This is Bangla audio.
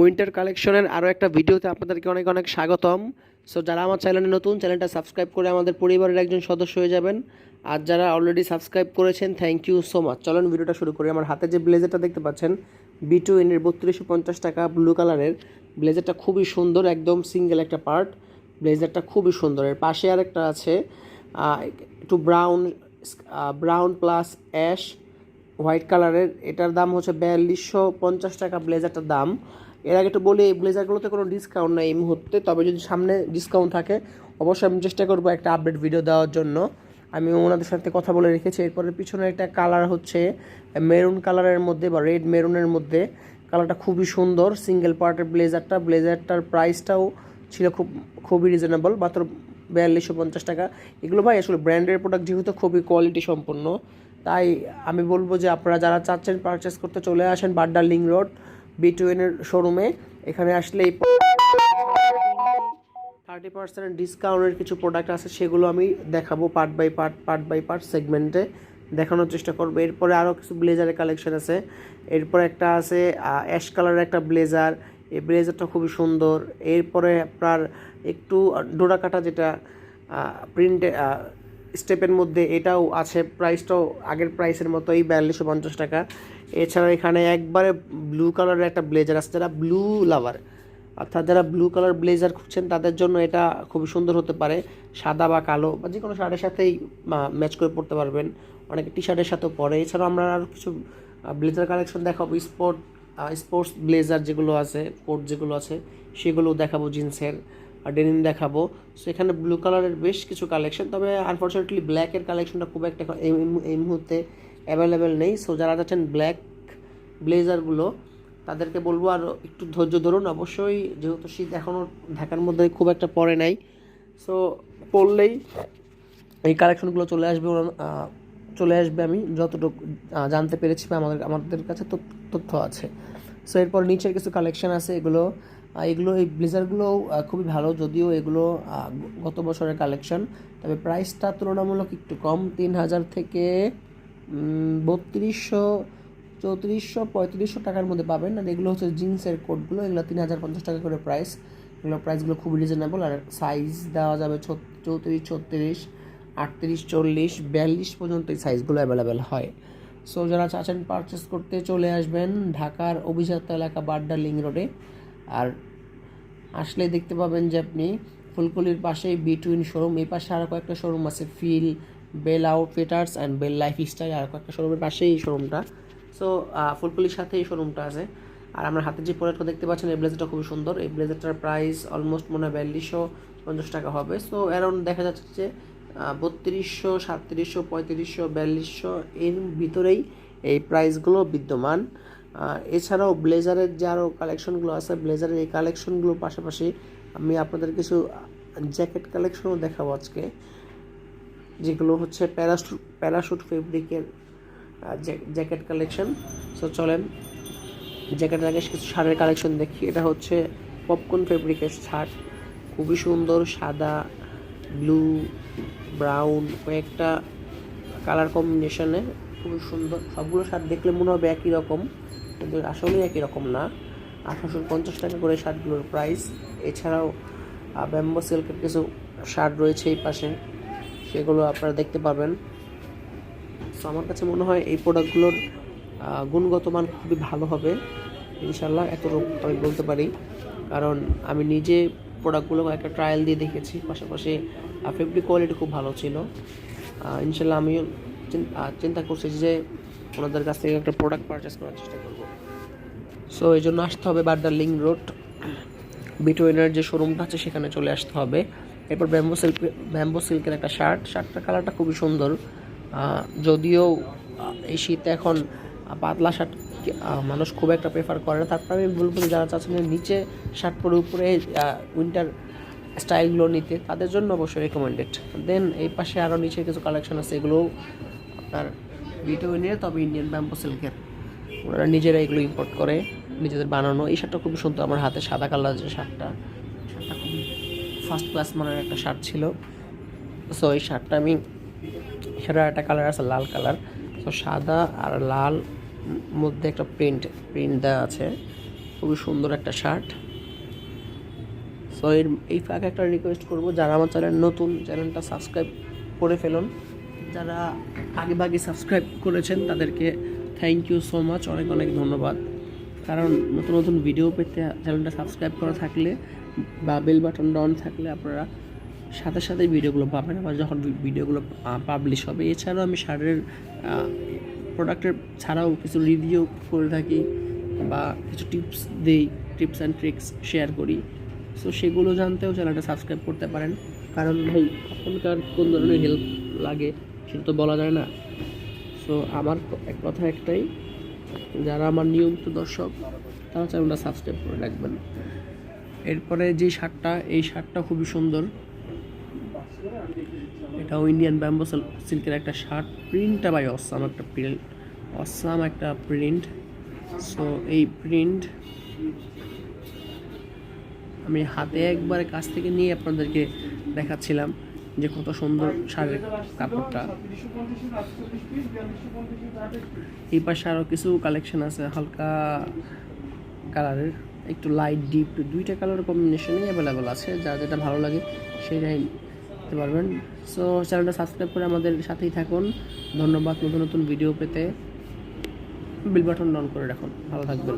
উইন্টার কালেকশনের আরও একটা ভিডিওতে আপনাদেরকে অনেক অনেক স্বাগতম। সো যারা আমার চ্যানেলে নতুন চ্যানেলটা সাবস্ক্রাইব করে আমাদের পরিবারের একজন সদস্য হয়ে যাবেন। আর যারা অলরেডি সাবস্ক্রাইব করেছেন থ্যাংক ইউ সো মাচ চলুন ভিডিওটা শুরু করি। আমার হাতে যে ব্লেজারটা দেখতে পাচ্ছেন বি টু এনের বত্রিশশো পঞ্চাশ টাকা ব্লু কালারের ব্লেজারটা খুবই সুন্দর একদম সিঙ্গেল একটা পার্ট ব্লেজারটা খুবই সুন্দর। এর পাশে আরেকটা আছে আহ, একটু brown brown plus ash white কালারের এটার দাম হচ্ছে বিয়াল্লিশশো পঞ্চাশ টাকা ব্লেজারটার দাম। এর আগে একটু বলি এই ব্লেজারগুলোতে কোনো ডিসকাউন্ট নাই এই মুহূর্তে, তবে যদি সামনে ডিসকাউন্ট থাকে, অবশ্যই আমি চেষ্টা করব একটা আপডেট ভিডিও দেওয়ার জন্য। আমি ওনাদের সাথে কথা বলে রেখেছি, এরপরে পিছনে একটা কালার হচ্ছে মেরুন কালারের মধ্যে বা রেড মেরুনের মধ্যে। কালারটা খুবই সুন্দর সিঙ্গেল পার্টের ব্লেজারটা ব্লেজারটার প্রাইসটাও ছিল খুব, খুবই রিজনেবল মাত্র বিয়াল্লিশশো পঞ্চাশ টাকা। এগুলো ভাই, আসলে ব্র্যান্ডের প্রোডাক্ট যেহেতু খুবই কোয়ালিটি সম্পন্ন, তাই আমি বলব যে আপনারা যারা চাচ্ছেন পারচেস করতে চলে আসেন বাড্ডা লিং রোড বি টুয়েনের শোরুমে এখানে আসলে এই থার্টি পার্সেন্ট ডিসকাউন্টের কিছু প্রোডাক্ট আছে, সেগুলো আমি দেখাবো part by part part by part সেগমেন্টে দেখানোর চেষ্টা করব। এরপরে আরও কিছু ব্লেজারের কালেকশন আছে। এরপর একটা আছে অ্যাশ কালারের একটা ব্লেজার এই ব্লেজারটা খুবই সুন্দর। এরপরে আপনার একটু ডোরা কাটা যেটা প্রিন্টে স্টেপের মধ্যে এটাও আছে প্রাইসটাও আগের প্রাইসের মতো এই বিয়াল্লিশশো পঞ্চাশ টাকা। এছাড়া এখানে একবারে ব্লু কালারের একটা ব্লেজার আছে, যারা ব্লু লাভার অর্থাৎ যারা ব্লু কালার ব্লেজার খুঁজছেন, তাদের জন্য এটা খুবই সুন্দর হতে পারে। সাদা বা কালো বা যে কোনো শার্টের সাথেই ম্যাচ করে পড়তে পারবেন। অনেকে টি শার্টের সাথেও পরে। এছাড়াও আমরা আরও কিছু ব্লেজার কালেকশন দেখাবো। স্পোর্ট স্পোর্টস ব্লেজার যেগুলো আছে কোট যেগুলো আছে সেগুলো দেখাবো জিন্সের। ডেনিম দেখাবো। সো এখানে ব্লু কালারের বেশ কিছু কালেকশন তবে আনফর্চুনেটলি ব্ল্যাকের কালেকশনটা খুব একটা এই- মুহূর্তে অ্যাভেলেবেল নেই। সো যারা যাচ্ছেন ব্ল্যাক ব্লেজারগুলো তাদেরকে বলব আর একটু ধৈর্য ধরুন। অবশ্যই যেহেতু শীত এখনও ঢাকার মধ্যে খুব একটা পড়ে নাই। সো পড়লেই এই কালেকশনগুলো চলে আসবে চলে আসবে আমি যতটুকু জানতে পেরেছি বা আমাদের আমাদের কাছে তথ্য- আছে। সো এরপর নিচের কিছু কালেকশন আছে এগুলো। এগুলো, এই ব্লেজারগুলো খুবই ভালো। যদিও এগুলো গত বছরের কালেকশন, তবে প্রাইসটা তুলনামূলক একটু কম। তিন হাজার থেকে বত্রিশশো, চৌত্রিশশো, পঁয়ত্রিশশো টাকার মধ্যে পাবেন। আর এগুলো হচ্ছে জিন্সের কোটগুলো। এগুলো তিন হাজার পঞ্চাশ টাকা করে প্রাইস। এগুলো প্রাইসগুলো খুবই রিজনেবল। আর সাইজ দেওয়া যাবে চৌত্রিশ, ছত্রিশ, আটত্রিশ, চল্লিশ, বিয়াল্লিশ পর্যন্ত এই সাইজগুলো অ্যাভেলেবেল হয়। সো যারা চাচ্ছেন পারচেস করতে চলে আসবেন, ঢাকার অভিজাত এলাকা বাড্ডা লিং রোডে আর আসলে দেখতে পাবেন যে আপনি ফুলকলির পাশেই বিটুইন শোরুম এই পাশে আরও কয়েকটা শোরুম আছে Phil Bell outfitters and Bell lifestyle আর কয়েকটা শোরুমের পাশেই এই শোরুমটা সো ফুলকলির সাথে এই শোরুমটা আছে। আর আমার হাতে যে প্রোডাক্টটা দেখতে পাচ্ছেন, এই ব্লেজারটা খুবই সুন্দর। এই ব্লেজারটার প্রাইস অলমোস্ট মনে হয় বিয়াল্লিশশো পঞ্চাশ টাকা হবে। সো অ্যারাউন্ড দেখা যাচ্ছে যে বত্রিশশো সাতত্রিশশো পঁয়ত্রিশশো, বিয়াল্লিশশো এর ভিতরেই এই প্রাইসগুলো বিদ্যমান। এছাড়াও ব্লেজারের যে আরও কালেকশনগুলো আছে, ব্লেজারের এই কালেকশনগুলোর পাশাপাশি আমি আপনাদের কিছু জ্যাকেট কালেকশনও দেখাবো আজকে, যেগুলো হচ্ছে প্যারাশুট প্যারাশুট ফেব্রিকের জ্যাকেট কালেকশন সো চলেন জ্যাকেটের আগে কিছু শার্টের কালেকশন দেখি। এটা হচ্ছে পপকর্ন ফেব্রিকের শার্ট। খুবই সুন্দর, সাদা ব্লু ব্রাউন কয়েকটা কালার কম্বিনেশনে খুবই সুন্দর। সবগুলো শার্ট দেখলে মনে হবে একই রকম। কিন্তু আসলেই একই রকম না। আঠারোশো পঞ্চাশ টাকা করে শার্টগুলোর প্রাইস এছাড়াও ব্যাম্বো সিল্কের কিছু শার্ট রয়েছে এই পাশে। সেগুলো আপনারা দেখতে পাবেন সো আমার কাছে মনে হয় এই প্রোডাক্টগুলোর গুণগত মান খুবই ভালো হবে। ইনশাল্লাহ এতটুকু আমি বলতে পারি। কারণ আমি নিজে প্রোডাক্টগুলো একটা ট্রায়াল দিয়ে দেখেছি। পাশাপাশি ফেব্রিক কোয়ালিটি খুব ভালো ছিল। ইনশাল্লাহ আমিও চিন- চিন্তা করছি যে ওনাদের কাছ থেকে একটা প্রোডাক্ট পারচেস করার চেষ্টা করব। সো এই জন্য আসতে হবে বাড্ডার লিঙ্ক রোড বিটুইনের যে শোরুমটা আছে, সেখানে চলে আসতে হবে। এরপর ব্যাম্বো সিল্ক ব্যাম্বো সিল্কের একটা শার্ট শার্টটার কালারটা খুবই সুন্দর। যদিও এই শীতে এখন পাতলা শার্ট মানুষ খুব একটা প্রেফার করে না। তারপর আমি বলব যারা চাচ্ছেন নিচে শার্ট পরে উপরে উইন্টার স্টাইলগুলো নিতে, তাদের জন্য অবশ্যই রেকমেন্ডেড দেন এই পাশে আরও নিচে কিছু কালেকশন আছে, এগুলো আপনার বিটুইনের তবে ইন্ডিয়ান ব্যাম্বো সিল্কের ওনারা নিজেরা এগুলো ইম্পোর্ট করে। নিজেদের বানানো, এই শার্টটা খুবই সুন্দর, আমার হাতে সাদা কালার যে শার্টটা। শার্টটা খুবই ফার্স্ট ক্লাস মানের একটা শার্ট ছিল। সো এই শার্টটা আমি সেটার একটা কালার আছে, লাল কালার তো সাদা আর লাল মধ্যে একটা প্রিন্ট প্রিন্ট দেওয়া আছে। খুবই সুন্দর একটা শার্ট। সো এর, এই ফাঁকে একটা রিকোয়েস্ট করব, যারা আমার চ্যানেল নতুন চ্যানেলটা সাবস্ক্রাইব করে ফেলুন। যারা আগে ভাগে সাবস্ক্রাইব করেছেন, তাদেরকে থ্যাংক ইউ সো মাচ অনেক অনেক ধন্যবাদ। কারণ নতুন নতুন ভিডিও পেতে চ্যানেলটা সাবস্ক্রাইব করা থাকলে বা বেল বাটন অন থাকলে আপনারা সাথে সাথে ভিডিওগুলো পাবেন। আবার যখন ভিডিওগুলো পাবলিশ হবে, এছাড়াও আমি শার্টের প্রোডাক্টের ছাড়াও কিছু রিভিউ করে থাকি বা কিছু টিপস দেই টিপস অ্যান্ড ট্রিক্স শেয়ার করি। সো সেগুলো জানতেও চ্যানেলটা সাবস্ক্রাইব করতে পারেন। কারণ ভাই, এখনকার কোন ধরনের হেল্প লাগে, সেটা তো বলা যায় না। সো আমার এক কথা একটাই যারা আমার নিয়মিত দর্শক, তারা চ্যানেলটা সাবস্ক্রাইব করে রাখবেন। এরপরে যে শার্টটা, এই শার্টটা খুবই সুন্দর। এটাও ইন্ডিয়ান ব্যাম্বো সিল্কের একটা শার্ট। প্রিন্টটা ভাই অসাম একটা প্রিন্ট অসাম একটা প্রিন্ট সো এই প্রিন্ট আমি হাতে একবারে কাছ থেকে নিয়ে আপনাদেরকে দেখাচ্ছিলাম। যে কত সুন্দর শাড়ির কাপড়টা। এই পাশে আরও কিছু কালেকশন আছে, হালকা কালারের একটু লাইট ডিপ দুইটা কালার কম্বিনেশনেই অ্যাভেলেবেল আছে, যা যেটা ভালো লাগে সেটাই নিতে পারবেন। সো চ্যানেলটা সাবস্ক্রাইব করে আমাদের সাথেই থাকুন। ধন্যবাদ নতুন নতুন ভিডিও পেতে। বিল বাটন অন করে রাখুন। ভালো থাকবেন।